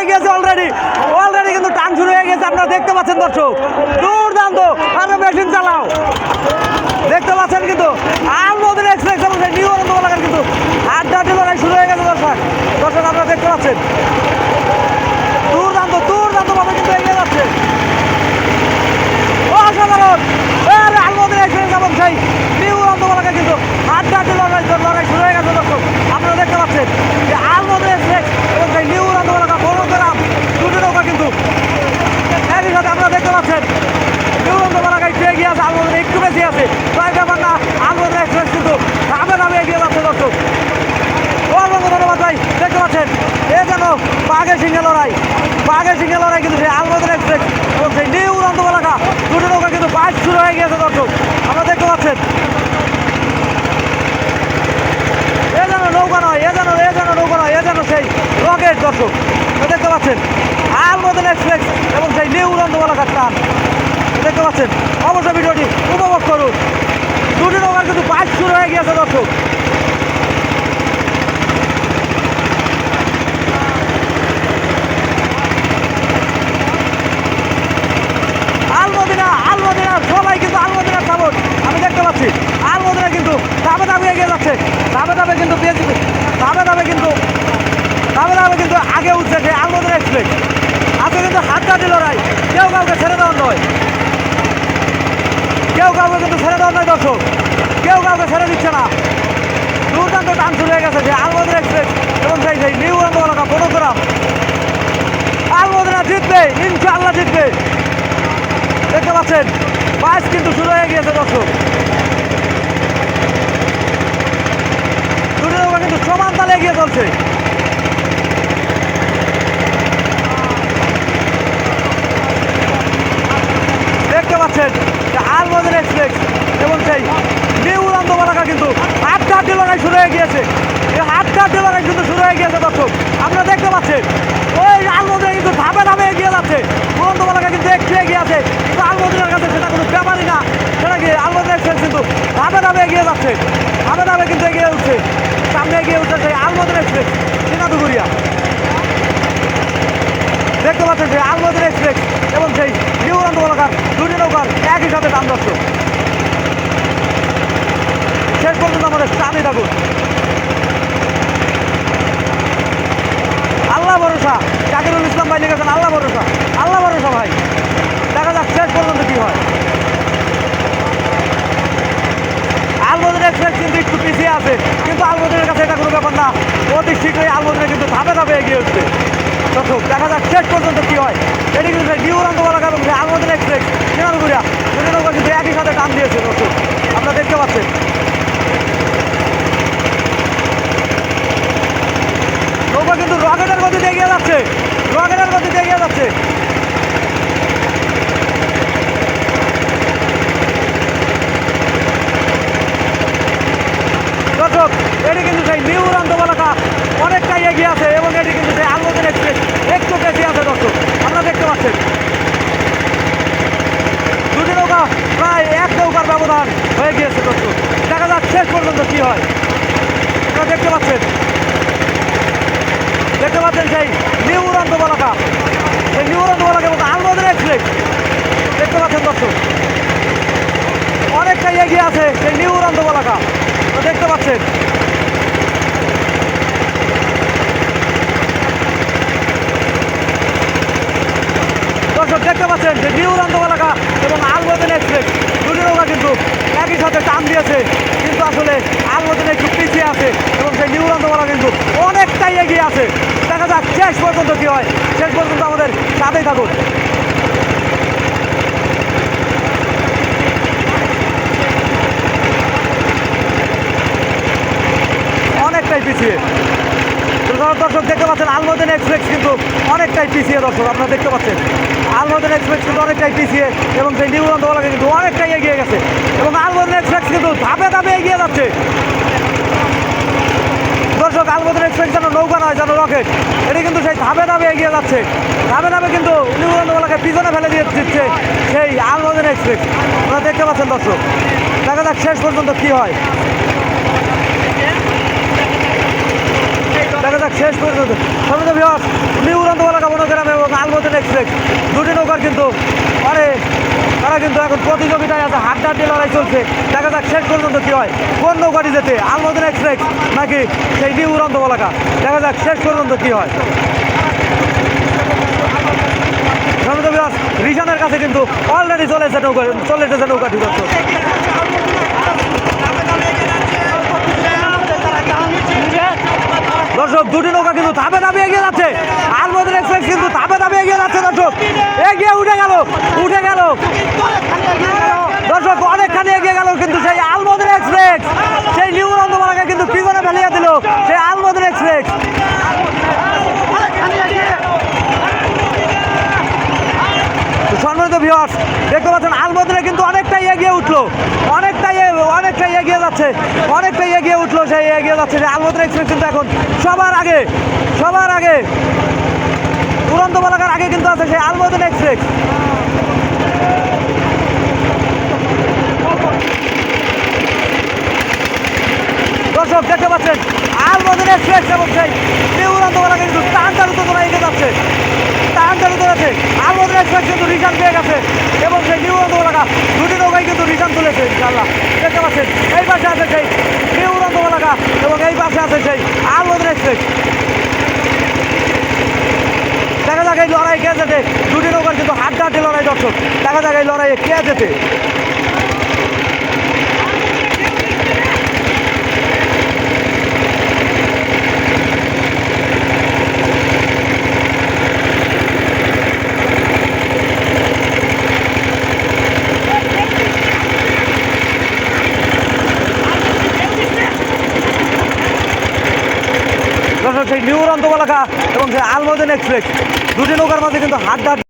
হয়ে গেছে already already কিন্তু টান শুরু হয়ে গেছে, আপনারা দেখতে পাচ্ছেন দর্শক। দুর্দান্ত, আরও মেশিন চালাও। দেখতে পাচ্ছেন কিন্তু আলমদিন এক্সপ্রেস এবং সেই নিউ আনন্দ কিন্তু আড্ডাটি লড়াই শুরু হয়ে গেছে দর্শক। দর্শক, আপনারা দেখতে পাচ্ছেন দুর্দান্ত দুর্দান্ত ভাবে কিন্তু এগিয়ে যাচ্ছে অসাধারণ আরে আলমদিন এক্সপ্রেস এবং সেই নিউ আনন্দ এলাকায় কিন্তু আড্ডাটি লড়াই লড়াই শুরু হয়ে গেছে দর্শক আপনারা দেখতে পাচ্ছেন যে আলমদিন এক্সপ্রেস এবং সেই নিউ আনন্দ এলাকা বড় গ্রাম দুটি নৌকা কিন্তু একই সাথে আপনারা দেখতে পাচ্ছেন নিউরন্দ এলাকায় একটু এগিয়ে আছে আলমদিন একটু বেশি আছে তাই ব্যাপার না আলমদিন এক্সপ্রেস কিন্তু ধাপে ধাপে এগিয়ে যাচ্ছে দর্শক অসংখ্য ধন্যবাদ ভাই দেখতে পাচ্ছেন এ যেন বাঘের সিংহে লড়াই। বাঘের সিংহে লড়াই কিন্তু সেই আলমদিন এক্সপ্রেস এবং সেই নিউ উড়ন্ত এলাকা। দুটো নৌকা কিন্তু বাইক শুরু হয়ে গিয়েছে, দর্শক। আমরা দেখতে পাচ্ছেন। এ যেন নৌকা নয়, এ যেন এ যেন নৌকা নয়, এ যেন সেই রকেট, দর্শক। দেখতে পাচ্ছেন আলমদিন এক্সপ্রেস এবং সেই নিউ উড়ন্ত এলাকার টান। দেখতে পাচ্ছেন অবশ্যই ভিডিওটি উপভোগ করুন। দুটি নৌকার কিন্তু বাইক শুরু হয়ে গিয়েছে, দর্শক আলমদিনা আলমদিনা সবাই কিন্তু আলমদিনার সাপোর্ট আমি দেখতে পাচ্ছি আলমদিনা কিন্তু ধাপে ধাপে এগিয়ে যাচ্ছে ধাপে ধাপে কিন্তু পেয়েছি ধাপে ধাপে কিন্তু ধাপে ধাপে কিন্তু আগে উঠছে যে আলমদিনা এক্সপ্রেস আজকে কিন্তু লড়াই। কেউ কাউকে ছেড়ে দেওয়ার নয়। কেউ কাউকে কিন্তু ছেড়ে দেওয়ার নয়, দর্শক। কেউ কাউকে ছেড়ে দিচ্ছে না। দুর্দান্ত টান শুরু হয়ে গেছে যে আলমদিনা এক্সপ্রেস এবং সেই সেই নিউ এলাকা বড়গ্রাম আলমদিনা জিতবে, ইনশাআল্লাহ জিতবে। দেখতে পাচ্ছেন বাইশ কিন্তু শুরু হয়ে গিয়েছে, দর্শক। দুটো কিন্তু সমান তালে এগিয়ে চলছে দেখতে পাচ্ছেন যে আলমদিন এক্সপ্রেস এবং সেই নিউ উড়ান্ত এলাকা কিন্তু হাত কাটি লড়াই শুরু হয়ে গিয়েছে এই হাত কাটি লড়াই কিন্তু শুরু হয়ে গিয়েছে দর্শক আপনারা দেখতে পাচ্ছেন ওই আলমদিনে কিন্তু ধাপে ধাপে এগিয়ে যাচ্ছে উড়ান্ত এলাকা কিন্তু একটু এগিয়ে আছে কিন্তু আলমদিনের কাছে সেটা কোনো ব্যাপারই না সেটা কি আলমদিন এক্সপ্রেস কিন্তু ধাপে ধাপে এগিয়ে যাচ্ছে ধাপে ধাপে কিন্তু এগিয়ে উঠছে সামনে এগিয়ে উঠছে সেই আলমদিন এক্সপ্রেস সিনাদুগুড়িয়া দেখতে পাচ্ছেন যে আলমদিন এক্সপ্রেস এবং সেই নিউরান্ত এলাকার দুটি নৌকার একই সাথে দাম দর্শক শেষ পর্যন্ত আমাদের সাথে থাকুন আল্লাহ ভরসা। জাকিরুল ইসলাম ভাই লিখেছেন, আল্লাহ ভরসা ভাই দেখা যাক শেষ পর্যন্ত কি হয় আলমদিন এক্সপ্রেস কিন্তু একটু পিছিয়ে আছে কিন্তু আলমদিনের কাছে এটা কোনো ব্যাপার না অতি শীঘ্রই আলমদিনে কিন্তু ধাপে ধাপে এগিয়ে হচ্ছে দর্শক, দেখা যাক শেষ পর্যন্ত কী হয়। এটি কিন্তু সেই নিউরান্ত এলাকা এবং আলমদিন এক্সপ্রেস সিনালগুড়িয়া দুটো কিন্তু একই সাথে টান দিয়েছে দর্শক। আপনারা দেখতে পাচ্ছেন নৌকা কিন্তু রকেটের গতিতে এগিয়ে যাচ্ছে রকেটের গতিতে এগিয়ে যাচ্ছে দর্শক এটি কিন্তু সেই নিউ উড়ান্ত এলাকা অনেকটাই এগিয়ে আছে এবং এটি কিন্তু সেই আলমদিন এক্সপ্রেস একটু বেশি আছে দর্শক আপনারা দেখতে পাচ্ছেন দুটি নৌকা প্রায় এক নৌকার ব্যবধান হয়ে গিয়েছে দর্শক দেখা যাক শেষ পর্যন্ত কি হয় আপনারা দেখতে পাচ্ছেন দেখতে পাচ্ছেন সেই নিউ উড়ান্ত এলাকা সেই নিউ উড়ান্ত এলাকা এবং আলমদিন এক্সপ্রেস দেখতে পাচ্ছেন দর্শক অনেকটাই এগিয়ে আছে সেই নিউ উড়ান্ত এলাকা তো দেখতে পাচ্ছেন। দর্শক, দেখতে পাচ্ছেন যে নিউ উড়ান্ত এবং আলমদিন এক্সপ্রেস দুটি নৌকা কিন্তু একই সাথে টান দিয়েছে। কিন্তু আসলে আলমদিন একটু পিছিয়ে আছে এবং সেই নিউ উড়ান্ত এলাকা কিন্তু অনেকটাই এগিয়ে আছে দেখা যাক শেষ পর্যন্ত কি হয় শেষ পর্যন্ত আমাদের সাথেই থাকুন অনেকটাই পিছিয়ে। দর্শক দেখতে পাচ্ছেন, আলমদিন এক্সপ্রেস কিন্তু অনেকটাই পিছিয়ে, দর্শক, আপনারা দেখতে পাচ্ছেন। আলমদিন এক্সপ্রেস কিন্তু অনেকটাই পিছিয়ে এবং সেই নিউরন্ত বলাকে কিন্তু অনেকটাই এগিয়ে গেছে। এবং আলমদিন এক্সপ্রেস কিন্তু ধাপে ধাপে এগিয়ে যাচ্ছে। দর্শক, আলমদিন এক্সপ্রেস যেন নৌকা নয়, যেন রকেট, এটি কিন্তু সেই ধাপে ধাপে এগিয়ে যাচ্ছে। ধাপে ধাপে কিন্তু নিউরন্তওয়ালাকে পিছনে ফেলে দিয়ে দিচ্ছে সেই আলমদিন এক্সপ্রেস। আপনারা দেখতে পাচ্ছেন, দর্শক, দেখা যাক শেষ পর্যন্ত কি হয় দেখা যাক শেষ পর্যন্ত সমিত বিহার নিউ উড়ান্ত এলাকা এক্সপ্রেস দুটি নৌকার কিন্তু, আরে, তারা কিন্তু এখন প্রতিযোগিতায় আছে, হাড্ডাহাড্ডি লড়াই চলছে। দেখা যাক শেষ পর্যন্ত কি হয়। কোন নৌকাটি যেতে আলমদিন এক্সপ্রেস নাকি সেই নিউ উড়ন্ত বলাকা দেখা যাক শেষ পর্যন্ত কি হয়। সম্মানিত বিরাজ রিশানের কাছে কিন্তু অলরেডি চলে এসেছে নৌকা, চলে এসেছে নৌকাটি। দর্শক, দুটি নৌকা কিন্তু ধাপে ধাপে এগিয়ে যাচ্ছে। আলমদিন এক্সপ্রেস কিন্তু ধাপে ধাপে এগিয়ে যাচ্ছে দর্শক। এগিয়ে উঠে গেল উঠে গেল। দর্শক, অনেকখানি এগিয়ে গেল কিন্তু সেই আলমদিন এক্সপ্রেস সেই নিউ নন্দমালাকে কিন্তু পিছনে ফেলিয়ে দিল? সেই আলমদিন এক্সপ্রেস সম্মানিত ভিউয়ার্স দেখতে পাচ্ছেন আলমদিনে কিন্তু অনেকটাই এগিয়ে উঠল। অনেকটাই অনেকটাই এগিয়ে যাচ্ছে। অনেকটাই এগিয়ে উঠল, সেই এগিয়ে যাচ্ছে যে কিন্তু এখন সবার আগে সবার আগে উড়ন্ত বলাকার আগে কিন্তু আছে সেই আলমদিন এক্সপ্রেস দর্শক, দেখতে পাচ্ছেন, আলমদিন এক্সপ্রেস এবং সেই নিউ উড়ন্ত বলাকা কিন্তু টান চালু তো এগিয়ে যাচ্ছে। টান চালু আছে। আলমদিন এক্সপ্রেস কিন্তু রিটার্ন পেয়ে গেছে এবং সেই নিউ উড়ন্ত বলাকা দুটি নৌকাই কিন্তু রিটার্ন তুলেছে ইনশাল্লাহ দেখতে পাচ্ছেন, এই পাশে আছে সেই নিউ উড়ন্ত বলাকা এবং এই পাশে আছে সেই আলো এক্সপ্রেস দেখা যাক এই লড়াই কে যেতে দুটি নৌকার কিন্তু হাড্ডাহাড্ডি লড়াই, দর্শক। দেখা যাক এই লড়াইয়ে কে যেতে সেই নিউ উড়ন্ত বলাকা এবং সেই আলমদিন এক্সপ্রেস দুটি নৌকার মাঝে কিন্তু হাড্ডাহাড্ডি